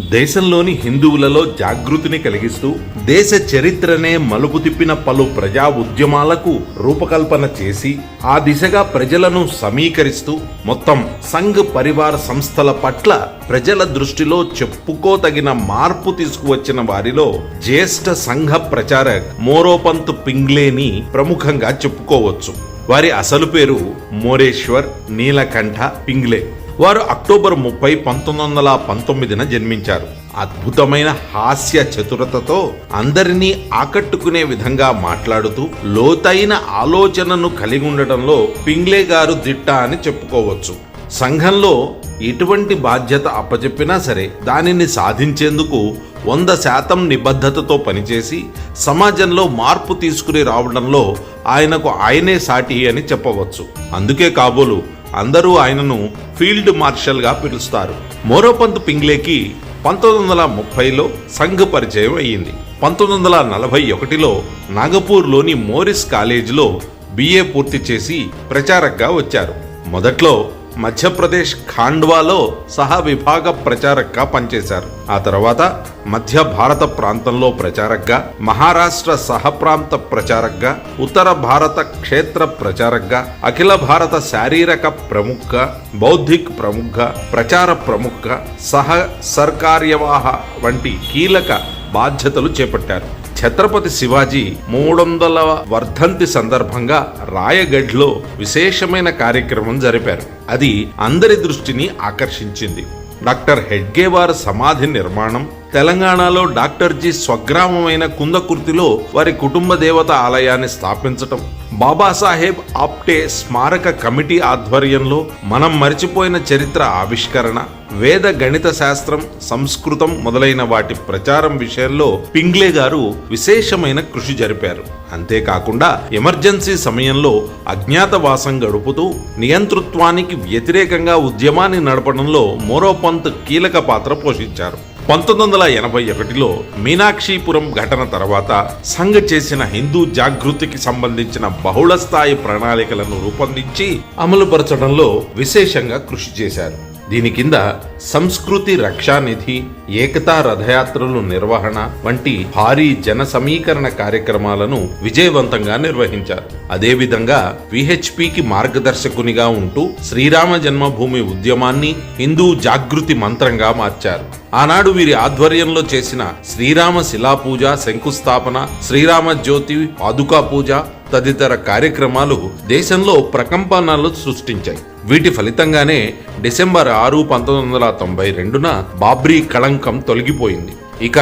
దేశంలోని హిందువులలో జాగృతిని కలిగిస్తూ దేశ చరిత్రనే మలుపు తిప్పిన పలు ప్రజా ఉద్యమాలకు రూపకల్పన చేసి ఆ దిశగా ప్రజలను సమీకరిస్తూ మొత్తం సంఘ్ పరివార సంస్థల పట్ల ప్రజల దృష్టిలో చెప్పుకోతగిన మార్పు తీసుకువచ్చిన వారిలో జ్యేష్ఠ సంఘ ప్రచారక్ మోరోపంత్ పింగ్లేని ప్రముఖంగా చెప్పుకోవచ్చు. వారి అసలు పేరు మోరేశ్వర్ నీలకంఠ పింగ్లే. వారు అక్టోబర్ ముప్పై పంతొమ్మిది వందల పంతొమ్మిదిన జన్మించారు. అద్భుతమైన హాస్య చతురతతో అందరినీ ఆకట్టుకునే విధంగా మాట్లాడుతూ లోతైన ఆలోచనను కలిగి ఉండటంలో పింగ్లే గారు దిట్ట అని చెప్పుకోవచ్చు. సంఘంలో ఎటువంటి బాధ్యత అప్పచెప్పినా సరే దానిని సాధించేందుకు వంద శాతం నిబద్ధతతో పనిచేసి సమాజంలో మార్పు తీసుకుని రావడంలో ఆయనకు ఆయనే సాటి అని చెప్పవచ్చు. అందుకే కాబోలు అందరూ ఆయనను ఫీల్డ్ మార్షల్గా పిలుస్తారు. మోరోపంత్ పింగ్లేకి పంతొమ్మిది వందల ముప్పైలో సంఘ పరిచయం అయ్యింది. పంతొమ్మిది వందల నలభై ఒకటిలో నాగపూర్లోని మోరిస్ కాలేజీలో బిఏ పూర్తి చేసి ప్రచారక్గా వచ్చారు. మొదట్లో మధ్యప్రదేశ్ ఖాండ్వాలో సహా విభాగ ప్రచారక్గా పనిచేశారు. ఆ తర్వాత మధ్య భారత ప్రాంతంలో ప్రచారక్గా మహారాష్ట్ర సహప్రాంత ప్రచారక్గా ఉత్తర భారత క్షేత్ర ప్రచారక్గా అఖిల భారత శారీరక ప్రముఖ బౌద్ధిక్ ప్రముఖ ప్రచార ప్రముఖ సహ సర్కార్యవాహ వంటి కీలక బాధ్యతలు చేపట్టారు. ఛత్రపతి శివాజీ మూడొందల వర్ధంతి సందర్భంగా రాయగఢ్లో విశేషమైన కార్యక్రమం జరిపారు. అది అందరి దృష్టిని ఆకర్షించింది. డాక్టర్ హెడ్గేవార్ సమాధి నిర్మాణం తెలంగాణలో డాక్టర్ జీ స్వగ్రామమైన కుందకుర్తిలో వారి కుటుంబ దేవత ఆలయాన్ని స్థాపించటం. బాబాసాహెబ్ ఆప్టే స్మారక కమిటీ ఆధ్వర్యంలో మనం మరిచిపోయిన చరిత్ర ఆవిష్కరణ వేద గణిత శాస్త్రం సంస్కృతం మొదలైన వాటి ప్రచారం విషయంలో పింగ్లే గారు విశేషమైన కృషి జరిపారు. అంతేకాకుండా ఎమర్జెన్సీ సమయంలో అజ్ఞాతవాసం గడుపుతూ నియంతృత్వానికి వ్యతిరేకంగా ఉద్యమాన్ని నడపడంలో మోరోపంత్ కీలక పాత్ర పోషించారు. పంతొమ్మిది వందల ఎనభై ఒకటిలో మీనాక్షీపురం ఘటన తర్వాత సంఘ చేసిన హిందూ జాగృతికి సంబంధించిన బహుళస్థాయి ప్రణాళికలను రూపొందించి అమలుపరచడంలో విశేషంగా కృషి చేశారు. దీని కింద సంస్కృతి రక్షానిధి ఏకతా రథయాత్రలు నిర్వహణ వంటి భారీ జన సమీకరణ కార్యక్రమాలను విజయవంతంగా నిర్వహించారు. అదేవిధంగా విహెచ్పికి మార్గదర్శకునిగా ఉంటూ శ్రీరామ జన్మభూమి ఉద్యమాన్ని హిందూ జాగృతి మంత్రంగా మార్చారు. ఆనాడు వీరి ఆధ్వర్యంలో చేసిన శ్రీరామ శిలాపూజ శంకుస్థాపన శ్రీరామ జ్యోతి పాదుకా పూజ తదితర కార్యక్రమాలు దేశంలో ప్రకంపనలు సృష్టించాయి. వీటి ఫలితంగానే డిసెంబర్ ఆరు పంతొమ్మిది వందల తొంభై రెండున బాబ్రీ కళంకం తొలగిపోయింది. ఇక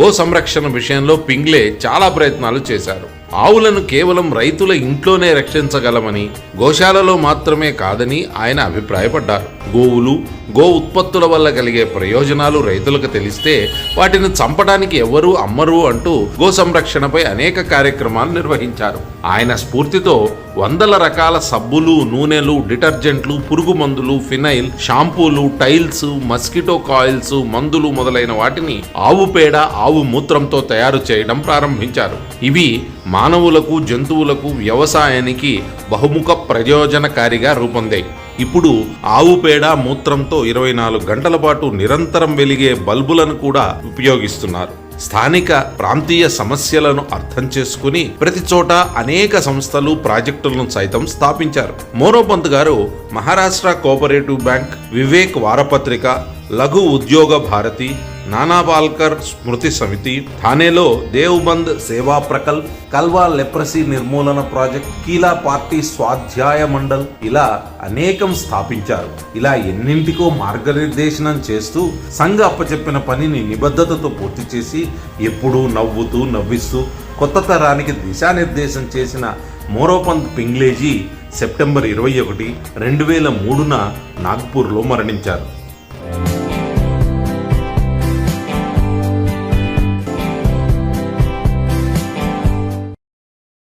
గో సంరక్షణ విషయంలో పింగ్లే చాలా ప్రయత్నాలు చేశారు. ఆవులను కేవలం రైతుల ఇంట్లోనే రక్షించగలమని గోశాలలో మాత్రమే కాదని ఆయన అభిప్రాయపడ్డారు. గోవులు గో ఉత్పత్తుల వల్ల కలిగే ప్రయోజనాలు రైతులకు తెలిస్తే వాటిని చంపడానికి ఎవరూ అమ్మరు అంటూ గో సంరక్షణపై అనేక కార్యక్రమాలు నిర్వహించారు. ఆయన స్ఫూర్తితో వందల రకాల సబ్బులు నూనెలు డిటర్జెంట్లు పురుగు మందులు ఫినైల్ షాంపూలు టైల్స్ మస్కిటో కాయిల్స్ మందులు మొదలైన వాటిని ఆవు పేడ ఆవు మూత్రంతో తయారు చేయడం ప్రారంభించారు. ఇవి మానవులకు జంతువులకు వ్యవసాయానికి బహుముఖ ప్రయోజనకారిగా రూపొందాయి. ఇప్పుడు ఆవు పేడ మూత్రంతో ఇరవై నాలుగు గంటల పాటు నిరంతరం వెలిగే బల్బులను కూడా ఉపయోగిస్తున్నారు. స్థానిక ప్రాంతీయ సమస్యలను అర్థం చేసుకుని ప్రతి చోట అనేక సంస్థలు ప్రాజెక్టులను సైతం స్థాపించారు. మోరోపంత్ గారు మహారాష్ట్ర కోఆపరేటివ్ బ్యాంక్ వివేక్ వారపత్రిక లఘు ఉద్యోగ భారతి నానాపాల్కర్ స్మృతి సమితి థానేలో దేవ్బంద్ సేవా ప్రకల్ప్ కల్వా లెప్రసీ నిర్మూలన ప్రాజెక్ట్ కీలా పార్టీ స్వాధ్యాయ మండల్ ఇలా అనేకం స్థాపించారు. ఇలా ఎన్నింటికో మార్గనిర్దేశనం చేస్తూ సంఘ అప్పచెప్పిన పనిని నిబద్ధతతో పూర్తి చేసి ఎప్పుడూ నవ్వుతూ నవ్విస్తూ కొత్త తరానికి దిశానిర్దేశం చేసిన మోరోపంత్ పింగ్లేజీ సెప్టెంబర్ ఇరవై ఒకటి రెండు వేల మూడున నాగ్పూర్లో మరణించారు.